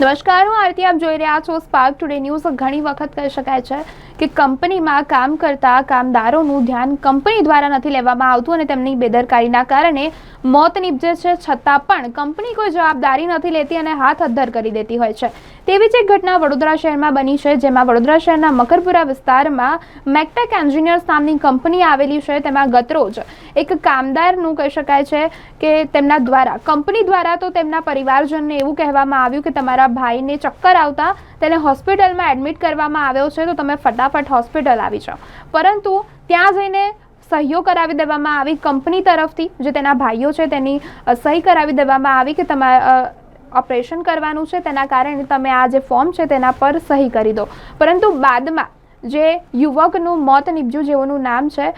નમસ્કાર, હું આરતી, આપ જોઈ રહ્યા છો સ્પાર્ક ટુડે ન્યૂઝ ઘણી વખત કહી શકાય છે કે કંપનીમાં કામ કરતા કામદારોનું ધ્યાન કંપની દ્વારા નથી લેવામાં આવતું અને તેમની બેદરકારીના કારણે મોત નીપજે છે છતાં પણ કંપની કોઈ જવાબદારી નથી લેતી અને હાથ અદ્ધર કરી દેતી હોય છે. તેવી જ એક ઘટના વડોદરા શહેરમાં બની છે, જેમાં વડોદરા શહેરના મકરપુરા વિસ્તારમાં મેકટેક એન્જિનિયર્સ નામની કંપની આવેલી છે. તેમાં ગતરોજ એક કામદારનું કહી શકાય છે કે તેમના દ્વારા, કંપની દ્વારા તો તેમના પરિવારજનને એવું કહેવામાં આવ્યું કે તમારા ભાઈને ચક્કર આવતા તેને હોસ્પિટલમાં એડમિટ કરવામાં આવ્યો છે, તો તમે ફટાફટ હોસ્પિટલ આવી જાઓ. પરંતુ ત્યાં જઈને સહીઓ કરાવી દેવામાં આવી કંપની તરફથી, જે તેના ભાઈઓ છે, તેની સહી કરાવી દેવામાં આવી કે તમારા ઓપરેશન કરવાનું છે, તેના કારણે તમે આ જે ફોર્મ છે, તેના પર સહી કરી દો. પરંતુ બાદમાં જે યુવકનું મોત નીપજ્યું, જેઓનું નામ છે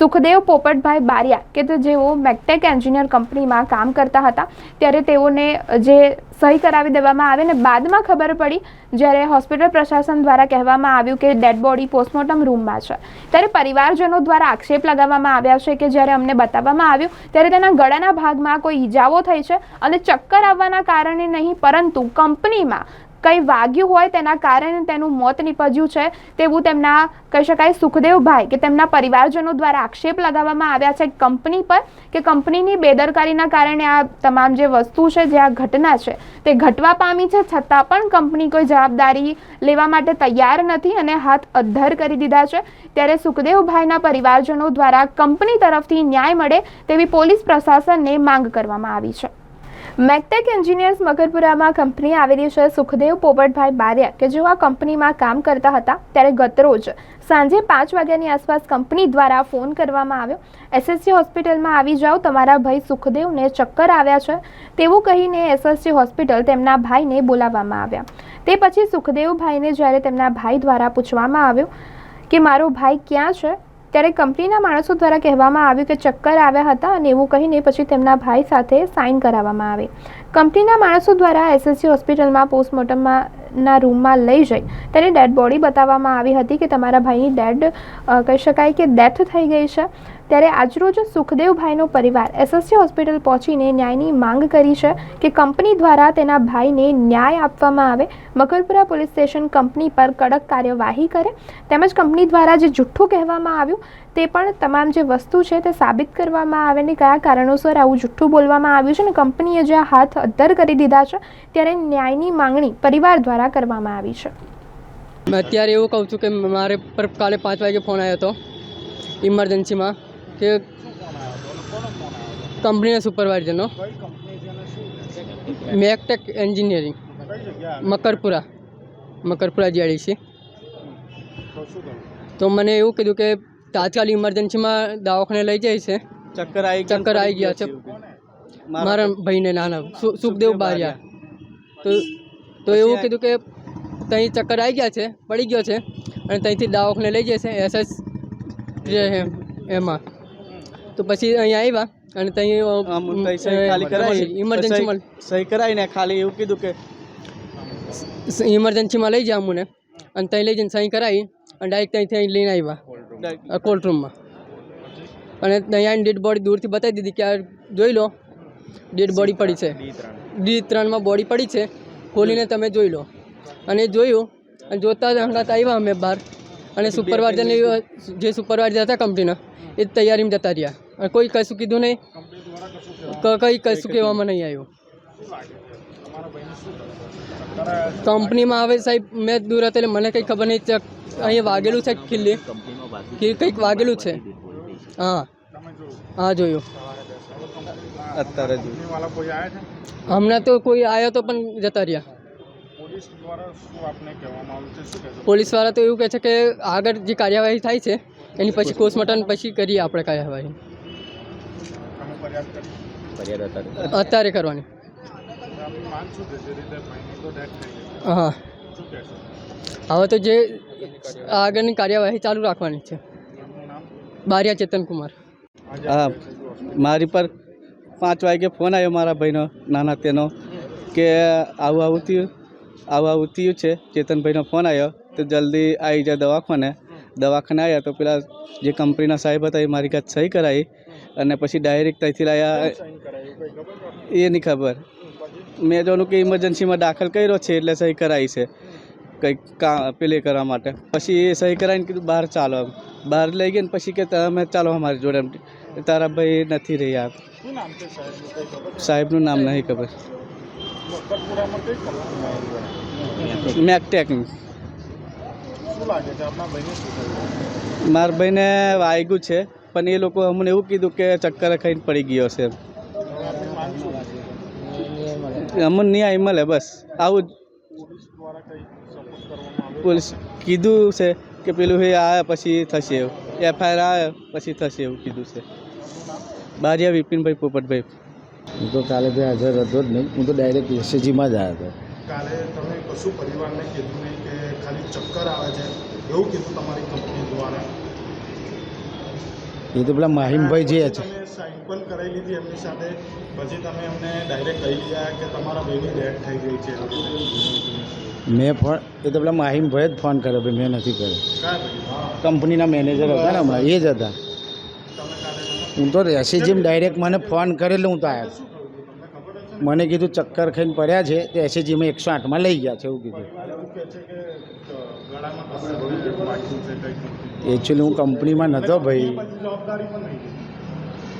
સુખદેવ પોપટભાઈ બારિયા, કે તે જેઓ મેકટેક એન્જિનિયર કંપનીમાં કામ કરતા હતા, ત્યારે તેઓને જે સહી કરાવી દેવામાં આવે ને બાદમાં ખબર પડી, જ્યારે હોસ્પિટલ પ્રશાસન દ્વારા કહેવામાં આવ્યું કે ડેડ બોડી પોસ્ટમોર્ટમ રૂમમાં છે. ત્યારે પરિવારજનો દ્વારા આક્ષેપ લગાવવામાં આવ્યા છે કે જ્યારે અમને બતાવવામાં આવ્યું, ત્યારે તેના ગળાના ભાગમાં કોઈ ઈજાઓ થઈ છે અને ચક્કર આવવાના કારણે નહીં, પરંતુ કંપનીમાં કંઈ વાગ્યું હોય તેના કારણે તેનું મોત નીપજ્યું છે તેવું તેમના, કહી શકાય, સુખદેવભાઈ કે તેમના પરિવારજનો દ્વારા આક્ષેપ લગાવવામાં આવ્યા છે કંપની પર કે કંપનીની બેદરકારીના કારણે આ તમામ જે વસ્તુ છે, જે આ ઘટના છે, તે ઘટવા પામી છે. છતાં પણ કંપની કોઈ જવાબદારી લેવા માટે તૈયાર નથી અને હાથ અદ્ધર કરી દીધા છે. ત્યારે સુખદેવભાઈના પરિવારજનો દ્વારા કંપની તરફથી ન્યાય મળે તેવી પોલીસ પ્રશાસનને માંગ કરવામાં આવી છે. મેકટેક એન્જિનિયર્સ મકરપુરામાં કંપની આવેલી છે. સુખદેવ પોપટભાઈ બારિયા, કે જેઓ આ કંપનીમાં કામ કરતા હતા ત્યારે ગતરોજ સાંજે પાંચ વાગ્યાની આસપાસ કંપની દ્વારા ફોન કરવામાં આવ્યો. એસએસસી હોસ્પિટલમાં આવી જાઓ, તમારા ભાઈ સુખદેવને ચક્કર આવ્યા છે. તેવું કહીને એસએસસી હોસ્પિટલ તેમના ભાઈને બોલાવવામાં આવ્યા. તે પછી સુખદેવભાઈને જ્યારે તેમના ભાઈ દ્વારા પૂછવામાં આવ્યું કે, મારો ભાઈ ક્યાં છે? ત્યારે કંપનીના માણસો દ્વારા કહેવામાં આવ્યું કે ચક્કર આવ્યા હતા અને એવું કહીને પછી તેમના ભાઈ સાથે સાઇન કરાવવામાં આવે. કંપનીના માણસો દ્વારા એસએસસી હોસ્પિટલમાં પોસ્ટમોર્ટમમાં ના રૂમમાં લઈ જઈ. તેને ડેડ બોડી બતાવવામાં આવી હતી કે તમારા ભાઈની ડેડ કહી શકાય કે ડેથ થઈ ગઈ છે. ત્યારે આજરોજ સુખદેવભાઈનો પરિવાર એસએસસી હોસ્પિટલ પહોંચીને ન્યાયની માંગ કરી છે કે કંપની દ્વારા તેના ભાઈને ન્યાય આપવામાં આવે. મકરપુરા પોલીસ સ્ટેશન કંપની પર કડક કાર્યવાહી કરે. તેમજ કંપની દ્વારા જે જુઠ્ઠું કહેવામાં આવ્યું તે પણ તમામ જે વસ્તુ છે તે સાબિત કરવામાં આવે ને કયા કારણોસર આવું જુઠ્ઠું બોલવામાં આવ્યું છે ને કંપનીએ જે હાથ અદ્ધર કરી દીધા છે ત્યારે ન્યાયની માંગણી પરિવાર દ્વારા કરવામાં આવી છે. મેં અત્યારે એવું કહું છું કે મારે પર કાલે પાંચ વાગે ફોન આવ્યો હતો ઇમરજન્સીમાં કે કંપનીના સુપરવાઇઝરનો Mectech engineering Makarpura Makarpura GIDC તો મને એવું કીધું કે તાત્કાલિક ઇમરજન્સીમાં દવાખાને લઈ જાય છે. ચક્કર આવી ચક્કર આવી ગયા છે. મારા ભાઈને નાના. સુ- સુખદેવ બારિયા. તો તો એવું કીધું કે ત્યાં ચક્કર આવી ગયા છે પડી ગયો છે અને ત્યાંથી દવાખાને લઈ જશે એસએસ એમાં. તો પછી અહીંયા આવ્યા અને ત્યાં ઇમરજન્સીમાં સહી- કરાવીને ખાલી એવું કીધું કે ઇમરજન્સીમાં લઈ જાય અમને. અને ત્યાં લઈ જઈને સહી કરાવી અને ડાયરેક્ટ ત્યાંથી અહીં લઈને આવ્યા. કોલ્ડ રૂમમાં અને અહીંયા ડેડ બોડી દૂરથી બતાવી દીધી કે આ જોઈ લો ડેડ બોડી પડી છે. ડી ત્રણમાં બોડી પડી છે. ખોલીને તમે જોઈ લો. અને જોયું અને જોતા જ હમણાં આવ્યા અમે બહાર. અને સુપરવાઇઝરની જે સુપરવાઇઝર હતા કંપનીના એ તૈયારીમાં જતા રહ્યા. અને કોઈ કશું કીધું નહીં. કંઈ કશું કહેવામાં નહીં આવ્યું. કંપનીમાં હવે સાહેબ મેં દૂર હતો એટલે મને કંઈ ખબર નહીં. અહીંયા વાગેલું છે ખીલ્લી. કંઈક વાગેલું છે. હા. હા જોયું. અત્યારે જ. હમણાં તો કોઈ આવ્યો તો પણ જતા રહ્યા. પોલીસવાળા તો એવું કહે છે કે આગળ જે કાર્યવાહી થાય છે એની પછી પોસ્ટમોર્ટમ પછી કરીએ આપણે કાર્યવાહી. અત્યારે. કરવાની. હા. હવે તો જે આગળની કાર્યવાહી ચાલુ રાખવાની છે. બારિયા ચેતન કુમાર. હા. મારી પર પાંચ વાગે ફોન આવ્યો મારા ભાઈનો, નાના તેનો, કે આવું આવું થયું, આવું આવું થયું છે. ચેતનભાઈનો ફોન આવ્યો, તો જલ્દી આવી જાય દવાખાને. દવાખાને આવ્યા તો પેલા જે કંપનીના સાહેબ હતા એ મારી કાંઈ સહી કરાવી અને પછી ડાયરેક્ટ ત્યાંથી લાવ્યા એ નહીં ખબર. મેં જોનું કે ઇમરજન્સીમાં દાખલ કર્યો છે એટલે સહી કરાવી છે. કંઈક કા, પેલે કરવા માટે. પછી એ સહી કરાવીને કીધું, બહાર ચાલો એમ. બહાર લઈ ગયા ને પછી કે, તમે ચાલો અમારી જોડે એમ. તારા ભાઈ નથી રહ્યા. સાહેબનું નામ નહીં ખબર. મેકટેકનું. મારા ભાઈને વાગ્યું છે પણ એ લોકો અમને એવું કીધું કે ચક્કર ખાઈને પડી ગયો છે. હવે નહીં આવી અમને ન્યાય મળે બસ. આવું પોલીસ કીધું છે કે પેલું એ આવે પછી થશે એવું. એફઆઈઆર આવે પછી થશે એવું કીધું છે. બારિયા વિપિનભાઈ પોપટભાઈ. હું તો કાલે ભાઈ હાજર હતો જ નહીં. હું તો ડાયરેક્ટ એસએજીમાં જ આવ્યો હતો. કાલે તમે પશુ પરિવારને કીધું નહીં કે ખાલી ચક્કર આવે છે? એવું કીધું તમારી કંપની દ્વારા? એ તો પેલા માહિમભાઈ જે છે સાઇન પણ કરાવી લીધી એમની સાથે. પછી તમે એમને ડાયરેક્ટ કહી દીધા કે તમારા ભાઈની ડેથ થઈ ગઈ છે મેં ફોન એ તો પેલા માહિમભાઈ જ ફોન કર્યો ભાઈ મેં નથી કર્યો. કંપનીના મેનેજર હતા ને હમણાં એ જ હતા. હું તો એસએજીમાં ડાયરેક્ટ મને ફોન કરેલો હું તો આવ્યો હતું? મને કીધું ચક્કર ખાઈને પડ્યા છે, તે એસએજીમાં એકસો આઠમાં લઈ ગયા છે એવું કીધું. એકચ્યુઅલી હું કંપનીમાં નહોતો ભાઈ.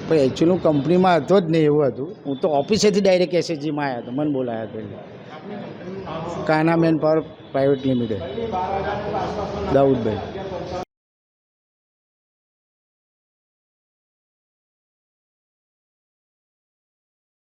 પણ એકચ્યુઅલી હું કંપનીમાં હતો જ નહીં એવું હતું. હું તો ઓફિસેથી ડાયરેક્ટ એસએજીમાં આવ્યા હતો, મને બોલાયા શું Kana man power private limited Daudbhai.